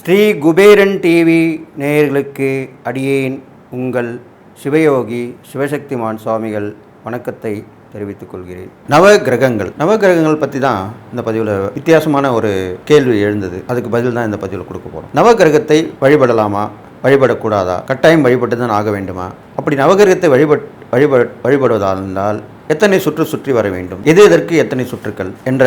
Sri Kuberan TV நேயர்களுக்கு அடியேன் உங்கள் சிவயோகி சிவசக்திமான் சுவாமிகள் வணக்கத்தை தெரிவித்துக் கொள்கிறேன். நவ கிரகங்கள் நவ கிரகங்கள் பற்றி தான் இந்த பதிவில் வித்தியாசமான ஒரு கேள்வி எழுந்தது. அதுக்கு பதில் தான் இந்த பதிவில் கொடுக்க போகிறோம் நவ கிரகத்தை வழிபடலாமா? வழிபடக்கூடாதா? கட்டாயம் வழிபட்டு தான் ஆக வேண்டுமா? அப்படி நவகிரகத்தை வழிபட் வழிப வழிபடுவதால் இருந்தால் எத்தனை சுற்று சுற்றி வர வேண்டும்? எது எதற்கு எத்தனை சுற்றுக்கள்? என்ற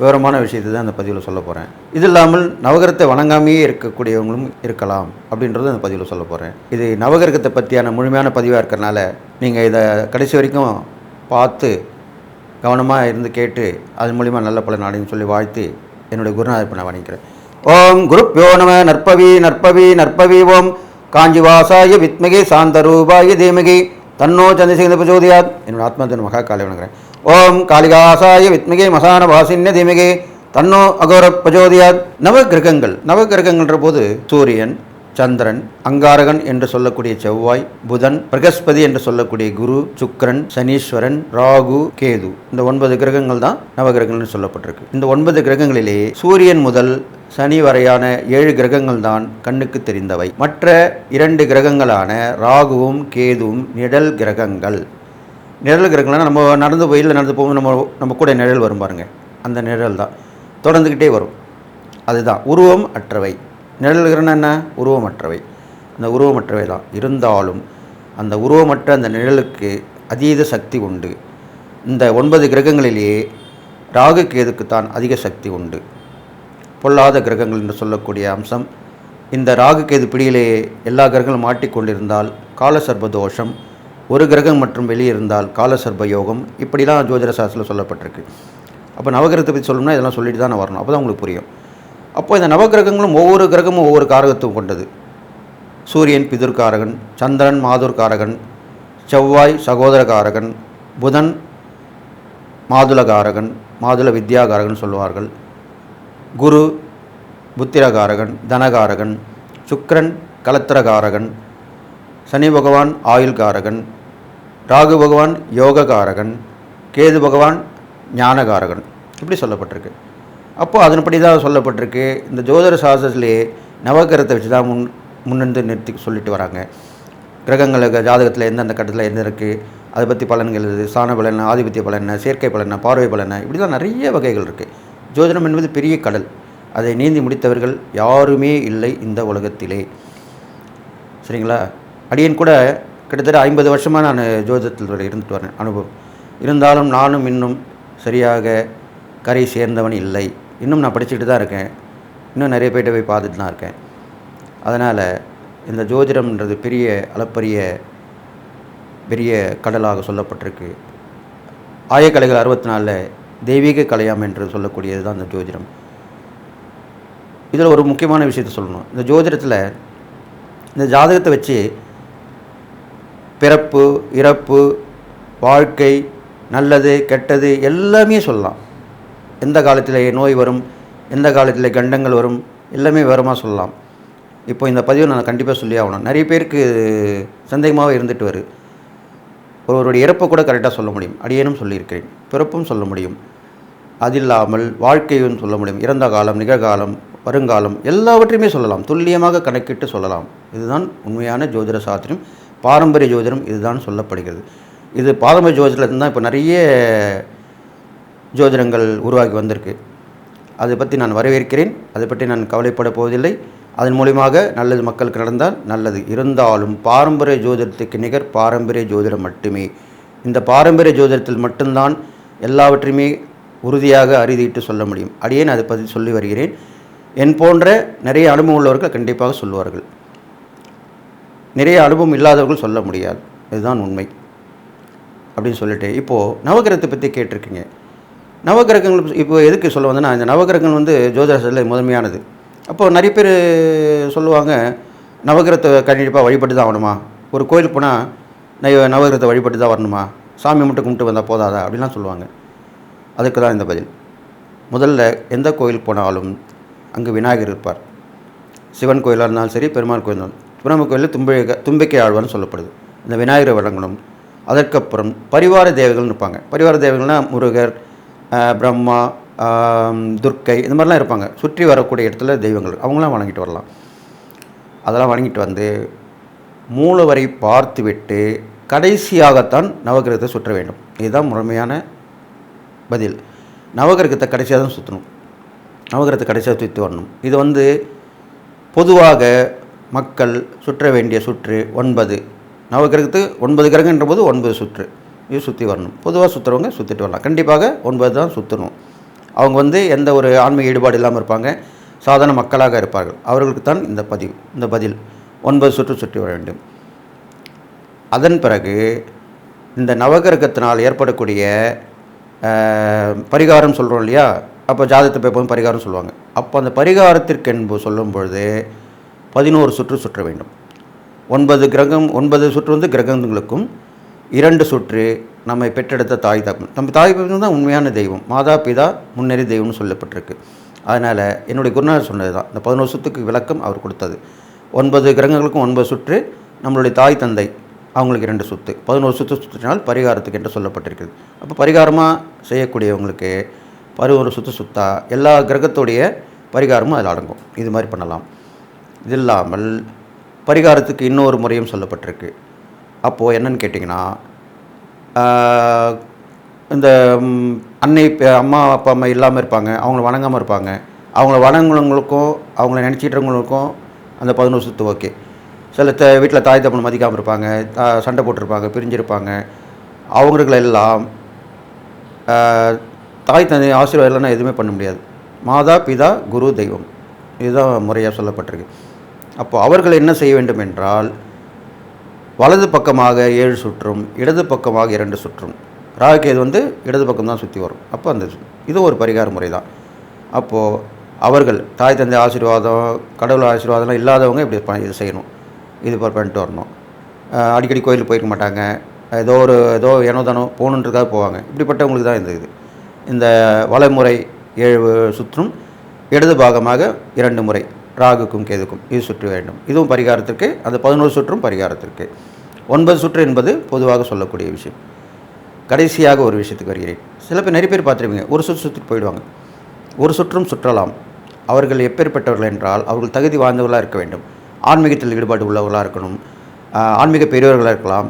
விவரமான விஷயத்தை தான் அந்த பதிவில் சொல்ல போகிறேன் இது இல்லாமல் நவகிரகத்தை வணங்காமையே இருக்கக்கூடியவங்களும் இருக்கலாம் அப்படின்றத அந்த பதிவில் சொல்ல போகிறேன் இது நவகிரகத்தை பற்றியான முழுமையான பதிவாக இருக்கிறனால நீங்கள் இதை கடைசி வரைக்கும் பார்த்து கவனமாக இருந்து கேட்டு அது மூலிமா நல்ல பலன் அடையும் சொல்லி வாழ்த்து என்னுடைய குருநாதர் நான் வணங்கிக்கிறேன். ஓம் குருப்யோ நம நற்பவி நற்பவி நற்பவி ஓம். காஞ்சிவாசாய வித்மகி சாந்தரூபாய தீமகி. தன்னோ சந்திரசேகர பிரச்சோதியாத் என்னோட ஆத்மதன் மகா காலை வணங்குறேன் ஓம் காளிகாசாய வித்மிகே மசான பாசின்ய தீமகி தன்னோ அகோர பிரச்சோதியாத் நவ கிரகங்கள் நவ கிரகங்கள்ன்ற போது சூரியன் சந்திரன் அங்காரகன் என்று சொல்லக்கூடிய செவ்வாய் புதன் பிரகஸ்பதி என்று சொல்லக்கூடிய குரு சுக்கரன் சனீஸ்வரன் ராகு கேது. இந்த ஒன்பது கிரகங்கள் தான் நவகிரகங்கள்னு சொல்லப்பட்டிருக்கு. இந்த ஒன்பது கிரகங்களிலே சூரியன் முதல் சனி வரையான ஏழு கிரகங்கள் தான் கண்ணுக்கு தெரிந்தவை. மற்ற இரண்டு கிரகங்களான ராகுவும் கேதுவும் நிழல் கிரகங்கள். நிழல் கிரகங்கள்னா நம்ம நடந்து போயில் நடந்து போகும் நம்ம நம்ம கூட நிழல் வரும் பாருங்க. அந்த நிழல் தான். தொடர்ந்துக்கிட்டே வரும். அதுதான். உருவம் அற்றவை. நிழல் என்ன? உருவமற்றவை. அந்த உருவமற்றவை தான் இருந்தாலும் அந்த உருவமற்ற அந்த நிழலுக்கு அதீத சக்தி உண்டு. இந்த ஒன்பது கிரகங்களிலேயே ராகு கேதுக்குத்தான் அதிக சக்தி உண்டு. பொல்லாத கிரகங்கள் என்று சொல்லக்கூடிய அம்சம். இந்த ராகு கேது பிடியிலேயே எல்லா கிரகங்களும் மாட்டிக்கொண்டிருந்தால் காலசர்ப தோஷம். ஒரு கிரகம் மற்றும் வெளியே இருந்தால் காலசர்ப யோகம். இப்படிலாம் ஜோதிட சாஸ்திரத்தில் சொல்லப்பட்டிருக்கு. அப்போ நவகிரகத்தை பற்றி சொல்லணும்னா இதெல்லாம் சொல்லிட்டு தான் வரணும். அப்போ தான் உங்களுக்கு புரியும். அப்போ இந்த நவகிரகங்களும் ஒவ்வொரு கிரகமும் ஒவ்வொரு காரகத்துவம் கொண்டது. சூரியன் பிதுர்காரகன் சந்திரன் மாதுர்காரகன் செவ்வாய் சகோதரகாரகன் புதன் மாதுளகாரகன் மாதுள வித்யாகாரகன் சொல்லுவார்கள் குரு புத்திரகாரகன் தனகாரகன் சுக்ரன் கலத்திரகாரகன் சனி பகவான் ஆயுள்காரகன் ராகு பகவான் யோககாரகன் கேது பகவான் ஞானகாரகன். இப்படி சொல்லப்பட்டிருக்கு. அப்போது அதன்படி தான் சொல்லப்பட்டிருக்கு. இந்த ஜோதிட சாஸ்திரத்திலே நவகிரகத்தை வச்சு தான் முன் முன்னிருந்து நிறுத்தி சொல்லிட்டு வராங்க. கிரகங்களுக்கு ஜாதகத்தில் எந்தெந்த கட்டத்தில் எந்த இருக்குது அதை பற்றி பலன்கள் இது சாண பலன் ஆதிபத்திய பலன் சேர்க்கை பலன் பார்வை பலன் இப்படி தான் நிறைய வகைகள் இருக்குது ஜோதிடம் என்பது பெரிய கடல். அதை நீந்தி முடித்தவர்கள் யாருமே இல்லை இந்த உலகத்திலே. சரிங்களா? அடியன் கூட கிட்டத்தட்ட ஐம்பது வருஷமாக நான் ஜோதிடத்தில் இருந்துட்டு வரேன் அனுபவம். இருந்தாலும் நானும் இன்னும் சரியாக கரை சேர்ந்தவன் இல்லை. இன்னும் நான் படிச்சுட்டு தான் இருக்கேன். இன்னும் நிறைய பேர்கிட்ட போய் பார்த்துட்டு தான் இருக்கேன். அதனால் இந்த ஜோதிடம்ன்றது பெரிய அளப்பரிய பெரிய கடலாக சொல்லப்பட்டிருக்கு. ஆயக்கலைகள் அறுபத்தி நாலில் தெய்வீக கலையாம் என்று சொல்லக்கூடியது தான் இந்த ஜோதிடம். இதில் ஒரு முக்கியமான விஷயத்தை சொல்லணும். இந்த ஜோதிடத்தில் இந்த ஜாதகத்தை வச்சு பிறப்பு இறப்பு வாழ்க்கை நல்லது கெட்டது எல்லாமே சொல்லலாம். எந்த காலத்தில் நோய் வரும் எந்த காலத்தில் கண்டங்கள் வரும் எல்லாமே விவரமாக சொல்லலாம். இப்போ இந்த பதிவை நான் கண்டிப்பாக சொல்லி ஆகணும். நிறைய பேருக்கு சந்தேகமாக இருந்துட்டு வரு. ஒருவருடைய இறப்பை கூட கரெக்டாக சொல்ல முடியும். அடியேனும் சொல்லியிருக்கிறேன். பிறப்பும் சொல்ல முடியும். அது இல்லாமல் வாழ்க்கையும் சொல்ல முடியும். இறந்த காலம் நிகழ்காலம் வருங்காலம் எல்லாவற்றையுமே சொல்லலாம். துல்லியமாக கணக்கிட்டு சொல்லலாம். இதுதான் உண்மையான ஜோதிட சாஸ்திரம். பாரம்பரிய ஜோதிடம் இதுதான் சொல்லப்படுகிறது. இது பாரம்பரிய ஜோதிடத்தில் தான் இப்போ நிறைய ஜோதிடங்கள் உருவாகி வந்திருக்கு. அதை பற்றி நான் வரவேற்கிறேன். அதை பற்றி நான் கவலைப்பட போவதில்லை. அதன் மூலியமாக நல்லது மக்களுக்கு நடந்தால் நல்லது. இருந்தாலும் பாரம்பரிய ஜோதிடத்துக்கு நிகர் பாரம்பரிய ஜோதிடம் மட்டுமே. இந்த பாரம்பரிய ஜோதிடத்தில் மட்டும்தான் எல்லாவற்றையுமே உறுதியாக அறுதிட்டு சொல்ல முடியும். அடியேன் அதை பற்றி சொல்லி வருகிறேன். என் போன்ற நிறைய அனுபவம் உள்ளவர்கள் கண்டிப்பாக சொல்லுவார்கள். நிறைய அனுபவம் இல்லாதவர்கள் சொல்ல முடியாது. இதுதான் உண்மை. அப்படின்னு சொல்லிட்டு இப்போது நவகிரகத்தை பற்றி கேட்டிருக்கீங்க. நவகிரகங்கள் இப்போ எதுக்கு சொல்ல வந்தேன்னா இந்த நவகிரகங்கள் வந்து ஜோதிடத்தில் முதன்மையானது. அப்போது நிறைய பேர் சொல்லுவாங்க நவகிரகத்தை கண்டிப்பாக வழிபட்டு தான் ஆகணுமா? ஒரு கோயிலுக்கு போனால் நவ நவகிரகத்தை வழிபட்டு தான் வரணுமா? சாமி மட்டும் கும்பிட்டு வந்தால் போதாதா? அப்படிலாம் சொல்லுவாங்க. அதுக்கு தான் இந்த பதில். முதல்ல எந்த கோயிலுக்கு போனாலும் அங்கு விநாயகர் இருப்பார். சிவன் கோயிலாக இருந்தாலும் சரி பெருமாள் கோயில் இருந்தாலும் கோயிலில் தும்பை தும்பிக்கை ஆழ்வார்னு சொல்லப்படுது. இந்த விநாயகரை வழங்கணும் அதற்கப்புறம் பரிவார தேவைகள்னு இருப்பாங்க. பரிவார தேவைகள்னால் முருகர் பிரம்மா துர்க்கை இந்த மாதிரிலாம் இருப்பாங்க. சுற்றி வரக்கூடிய இடத்துல தெய்வங்கள். அவங்களாம் வணங்கிட்டு வரலாம். அதெல்லாம் வணங்கிட்டு வந்து மூலவரை பார்த்துவிட்டு கடைசியாகத்தான் நவகிரகத்தை சுற்ற வேண்டும். இதுதான் முழுமையான பதில். நவகிரகத்தை கடைசியாக தான் சுற்றணும். நவகிரகத்தை கடைசியாக சுற்றி வரணும். இது வந்து பொதுவாக மக்கள் சுற்ற வேண்டிய சுற்று ஒன்பது. நவகிரகத்து ஒன்பது கிரகன்ற போது ஒன்பது சுற்று. இது சுற்றி வரணும். பொதுவாக சுற்றுறவங்க சுற்றிட்டு வரலாம். கண்டிப்பாக ஒன்பது தான் சுற்றணும் அவங்க வந்து எந்த ஒரு ஆன்மீக ஈடுபாடு இல்லாமல் இருப்பாங்க. சாதாரண மக்களாக இருப்பார்கள். அவர்களுக்கு தான் இந்த பதிவு இந்த பதில். ஒன்பது சுற்று சுற்றி வர வேண்டும். அதன் பிறகு இந்த நவகிரகத்தினால் ஏற்படக்கூடிய பரிகாரம் சொல்கிறோம் இல்லையா? அப்போ ஜாதகத்தை போய் பரிகாரம் சொல்லுவாங்க. அப்போ அந்த பரிகாரத்திற்கு என்பது சொல்லும் பொழுது பதினோரு சுற்று சுற்ற வேண்டும். ஒன்பது கிரகம் ஒன்பது சுற்று வந்து கிரகங்களுக்கும் இரண்டு சுற்று நம்மை பெற்றெடுத்த தாய் தகவல் நம்ம தாய் தகவல் தான் உண்மையான தெய்வம். மாதா பிதா முன்னேறி தெய்வம்னு சொல்லப்பட்டிருக்கு. அதனால் என்னுடைய குருநாதர் சொன்னது தான். இந்த பதினோரு சுற்றுக்கு விளக்கம் அவர் கொடுத்தது. ஒன்பது கிரகங்களுக்கும் ஒன்பது சுற்று நம்மளுடைய தாய் தந்தை அவங்களுக்கு இரண்டு சுத்து. பதினோரு சுற்று சுற்றினால் பரிகாரத்துக்கு என்று சொல்லப்பட்டிருக்குது அப்போ பரிகாரமாக செய்யக்கூடியவங்களுக்கு பதினோரு சுற்று சுத்தா எல்லா கிரகத்துடைய பரிகாரமும் அதில் அடங்கும். இது மாதிரி பண்ணலாம். இது இல்லாமல் பரிகாரத்துக்கு இன்னொரு முறையும் சொல்லப்பட்டிருக்கு. அப்போது என்னன்னு கேட்டிங்கன்னா இந்த அன்னை அம்மா அப்பா அம்மா இல்லாமல் இருப்பாங்க அவங்கள வணங்காமல் இருப்பாங்க. அவங்கள வணங்குறவங்களுக்கும் அவங்கள நினச்சிட்றவங்களுக்கும் அந்த பதினோரு சுற்று ஓகே. சில த வீட்டில் தாய் தப்பனை மதிக்காமல் இருப்பாங்க சண்டை போட்டிருப்பாங்க பிரிஞ்சிருப்பாங்க. அவங்களுக்கெல்லாம் தாய் தந்தை ஆசீர்வாதம் இல்லைன்னா எதுவுமே பண்ண முடியாது. மாதா பிதா குரு தெய்வம். இதுதான் முறையாக சொல்லப்பட்டிருக்கு. அப்போ அவர்கள் என்ன செய்ய வேண்டும் என்றால் வலது பக்கமாக ஏழு சுற்றும் இடது பக்கமாக இரண்டு சுற்றும். ராகுகேது வந்து இடது பக்கம் தான் சுற்றி வரும். அப்போ அந்த இது ஒரு பரிகார முறை தான் அப்போது அவர்கள் தாய் தந்தை ஆசீர்வாதம் கடவுள் ஆசீர்வாதம்லாம் இல்லாதவங்க இப்படி ப- இது செய்யணும். இது பண்ணிட்டு வரணும். அடிக்கடி கோயிலுக்கு போயிருக்க மாட்டாங்க. ஏதோ ஒரு ஏதோ ஏனோ தானோ போகணுன்றதுக்காக போவாங்க. இப்படிப்பட்டவங்களுக்கு தான் இந்த இது. இந்த வலைமுறை ஏழு சுற்றும் இடது பாகமாக இரண்டு முறை. ராகுக்கும் கேதுக்கும் இது சுற்ற வேண்டும். இதுவும் பரிகாரத்திற்கு அந்த பதினோரு சுற்றும் பரிகாரத்திற்கு. ஒன்பது சுற்று என்பது பொதுவாக சொல்லக்கூடிய விஷயம். கடைசியாக ஒரு விஷயத்துக்கு வருகிறேன். சில பேர் நிறைய பேர் பார்த்துருப்பீங்க ஒரு சுற்று சுற்றிட்டு போயிடுவாங்க. ஒரு சுற்றும் சுற்றலாம். அவர்கள் எப்பேற்பட்டவர்கள் என்றால் அவர்கள் தகுதி வாய்ந்தவர்களாக இருக்க வேண்டும். ஆன்மீகத்தில் ஈடுபாடு உள்ளவர்களாக இருக்கணும். ஆன்மீக பெரியவர்களாக இருக்கலாம்.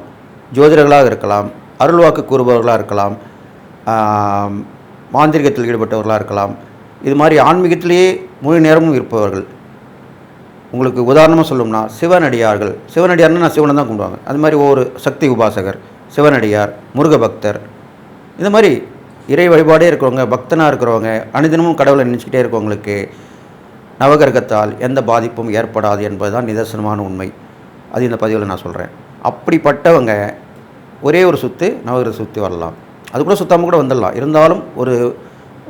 ஜோதிடர்களாக இருக்கலாம். அருள்வாக்கு கூறுபவர்களாக இருக்கலாம். மாந்திரிகத்தில் ஈடுபட்டவர்களாக இருக்கலாம். இது மாதிரி ஆன்மீகத்திலேயே முழு நேரமும் இருப்பவர்கள். உங்களுக்கு உதாரணமாக சொல்லணும்னா சிவனடியார்கள். சிவனடியார்னு நான் சிவனை தான் கும்பிடுவாங்க. அது மாதிரி ஒவ்வொரு சக்தி உபாசகர் சிவனடியார் முருக பக்தர் இந்த மாதிரி இறை வழிபாடே இருக்கிறவங்க பக்தனாக இருக்கிறவங்க அனுதினமும் கடவுளை நினச்சிக்கிட்டே இருக்கவங்களுக்கு நவகிரகத்தால் எந்த பாதிப்பும் ஏற்படாது என்பதுதான் நிதர்சனமான உண்மை. அது இந்த பதிவில் நான் சொல்கிறேன் அப்படிப்பட்டவங்க ஒரே ஒரு சுற்று நவகிரக சுற்றி வரலாம். அது கூட சுத்தாமல் கூட வந்துடலாம். இருந்தாலும் ஒரு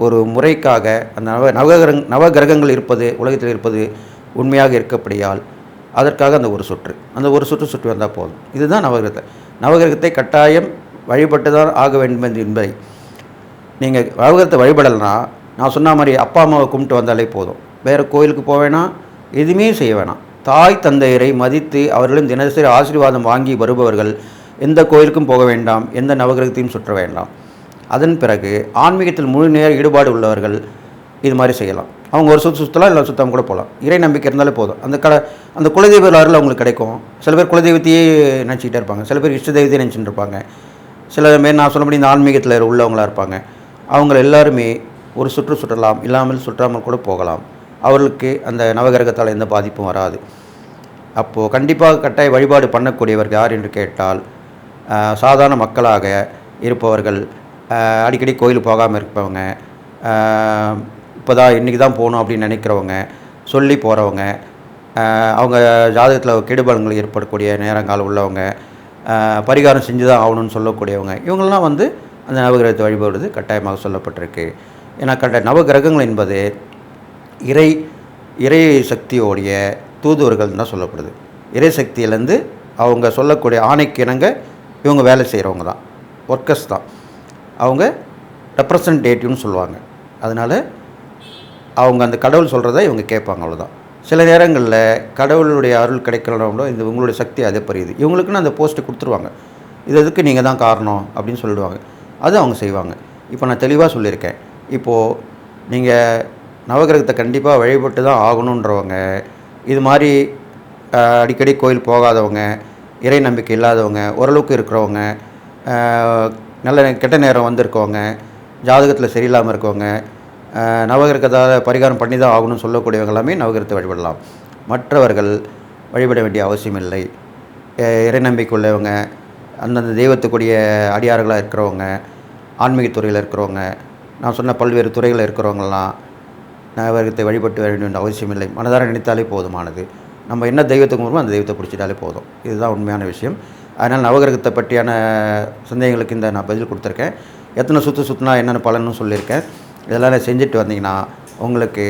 ஒரு முறைக்காக அந்த நவ நவகிரக நவகிரகங்கள் இருப்பது உலகத்தில் இருப்பது உண்மையாக இருக்கப்படியால் அதற்காக அந்த ஒரு சுற்று அந்த ஒரு சுற்று சுற்றி வந்தால் போதும். இதுதான் நவகிரகத்தை. நவகிரகத்தை கட்டாயம் வழிபட்டு தான் ஆக வேண்டும் என்பதை நீங்கள் நவகிரகத்தை வழிபடலைன்னா நான் சொன்ன மாதிரி அப்பா அம்மாவை கும்பிட்டு வந்தாலே போதும். வேறு கோயிலுக்கு போவேனா எதுவுமே செய்ய வேணாம். தாய் தந்தையரை மதித்து அவர்களும் தினசரி ஆசீர்வாதம் வாங்கி வருபவர்கள் எந்த கோயிலுக்கும் போக வேண்டாம் எந்த நவகிரகத்தையும் சுற்ற வேண்டாம். அதன் பிறகு ஆன்மீகத்தில் முழு நேர ஈடுபாடு உள்ளவர்கள் இது மாதிரி செய்யலாம். அவங்க ஒரு சுற்று சுற்றலாம் இல்லை சுத்தம் கூட போகலாம் இறை நம்பிக்கை இருந்தாலே போதும். அந்த கடை அந்த குலதெய்வ அருள் அவங்களுக்கு கிடைக்கும். சில பேர் குலதெய்வத்தையே நினச்சிக்கிட்டே இருப்பாங்க. சில பேர் இஷ்ட தெய்வத்தையே நினச்சிட்டு இருப்பாங்க. சில பேர் நான் சொன்னபடி இந்த ஆன்மீகத்தில் உள்ளவங்களா இருப்பாங்க. அவங்க எல்லாருமே ஒரு சுற்று சுற்றலாம் இல்லாமல் சுற்றாமல் கூட போகலாம். அவர்களுக்கு அந்த நவகிரகத்தால் எந்த பாதிப்பும் வராது. அப்போது கண்டிப்பாக கட்டாய வழிபாடு பண்ணக்கூடியவர் யார் என்று கேட்டால் சாதாரண மக்களாக இருப்பவர்கள் அடிக்கடி கோயில் போகாமல் இருப்பவங்க இப்போ தான் இன்றைக்கி தான் போகணும் அப்படின்னு நினைக்கிறவங்க சொல்லி போகிறவங்க அவங்க ஜாதகத்தில் கெடுபலங்கள் ஏற்படக்கூடிய நேரங்காலம் உள்ளவங்க பரிகாரம் செஞ்சு தான் ஆகணும்னு சொல்லக்கூடியவங்க இவங்கெல்லாம் வந்து அந்த நவகிரகத்தை வழிபடுவது கட்டாயமாக சொல்லப்பட்டிருக்கு. ஏன்னா கட்ட நவகிரகங்கள் என்பது இறை இறை சக்தியோடைய தூதுவர்கள் தான் சொல்லப்படுது. இறை சக்தியிலேருந்து அவங்க சொல்லக்கூடிய ஆணைக்கு இணங்க இவங்க வேலை செய்கிறவங்க தான் ஒர்க்கர்ஸ் தான். அவங்க ரெப்ரசன்டேட்டிவ்னு சொல்லுவாங்க. அதனால் அவங்க அந்த கடவுள் சொல்கிறத இவங்க கேட்பாங்க அவ்வளோதான் சில நேரங்களில் கடவுளுடைய அருள் கிடைக்கலனாலும் இந்த இவங்களுடைய சக்தி அதே பெரியது. இவங்களுக்குன்னு அந்த போஸ்ட்டு கொடுத்துருவாங்க. இது இதுக்கு நீங்கள் தான் காரணம் அப்படின்னு சொல்லிடுவாங்க. அது அவங்க செய்வாங்க. இப்போ நான் தெளிவாக சொல்லியிருக்கேன். இப்போது நீங்கள் நவகிரகத்தை கண்டிப்பாக வழிபட்டு தான் ஆகணுன்றவங்க இது மாதிரி அடிக்கடி கோயில் போகாதவங்க இறை நம்பிக்கை இல்லாதவங்க ஓரளவுக்கு இருக்கிறவங்க நல்ல கெட்ட நேரம் வந்திருக்கவங்க ஜாதகத்தில் சரியில்லாமல் இருக்கவங்க நவகிரகத்தால் பரிகாரம் பண்ணி தான் ஆகணும்னு சொல்லக்கூடியவங்க எல்லாமே நவகிரகத்தை வழிபடலாம். மற்றவர்கள் வழிபட வேண்டிய அவசியம் இல்லை. இறை நம்பிக்கை உள்ளவங்க அந்தந்த தெய்வத்துக்குரிய அடியார்களாக இருக்கிறவங்க ஆன்மீகத்துறையில் இருக்கிறவங்க நான் சொன்ன பல்வேறு துறைகளில் இருக்கிறவங்களாம் நவகிரகத்தை வழிபட்டு வர வேண்டிய அவசியம் இல்லை. மனதார நினைத்தாலே போதுமானது. நம்ம என்ன தெய்வத்துக்கு வருமோ அந்த தெய்வத்தை பிடிச்சிட்டாலே போதும். இதுதான் உண்மையான விஷயம். அதனால் நவகிரகத்தை பற்றியான சந்தேகங்களுக்கு இந்த நான் பதில் கொடுத்துருக்கேன். எத்தனை சுற்று சுற்றினா என்னென்ன பலன்னு சொல்லியிருக்கேன். இதெல்லாம் செஞ்சுட்டு வந்தீங்கன்னா உங்களுக்கு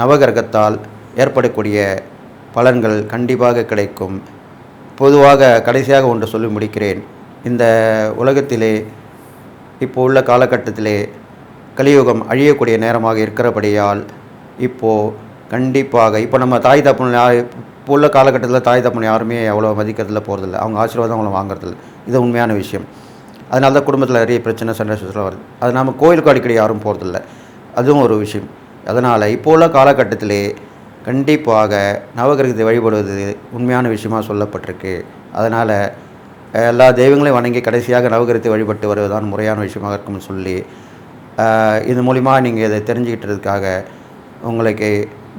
நவகிரகத்தால் ஏற்படக்கூடிய பலன்கள் கண்டிப்பாக கிடைக்கும். பொதுவாக கடைசியாக ஒன்று சொல்லி முடிக்கிறேன். இந்த உலகத்திலே இப்போ உள்ள காலகட்டத்திலே கலியுகம் அழியக்கூடிய நேரமாக இருக்கிறபடியால் இப்போது கண்டிப்பாக இப்போ நம்ம தாய் தப்பன் இப்போ உள்ள காலகட்டத்தில் தாய் தப்பன் யாருமே அவ்வளோ மதிக்கிறதுல போகிறதில்ல அவங்க ஆசீர்வாதம் அவங்கள வாங்குறதில்ல. இது உண்மையான விஷயம். அதனால தான் குடும்பத்தில் நிறைய பிரச்சனை சண்டை வருது. அது நம்ம கோயிலுக்கு அடிக்கடி யாரும் போகிறதில்ல அதுவும் ஒரு விஷயம். அதனால் இப்போ உள்ள காலகட்டத்திலே கண்டிப்பாக நவகிரகத்தை வழிபடுவது உண்மையான விஷயமா சொல்லப்பட்டிருக்கு. அதனால் எல்லா தெய்வங்களையும் வணங்கி கடைசியாக நவகிரகத்தை வழிபட்டு வருவதுதான் முறையான விஷயமாக இருக்கும்னு சொல்லி இது மூலிமா நீங்கள் இதை தெரிஞ்சுக்கிட்டதுக்காக உங்களுக்கு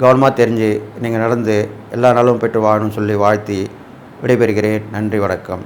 கவனமாக தெரிஞ்சு நீங்கள் நடந்து எல்லா நாளும் பெற்று வாழணும்னு சொல்லி வாழ்த்தி விடைபெறுகிறேன். நன்றி வணக்கம்.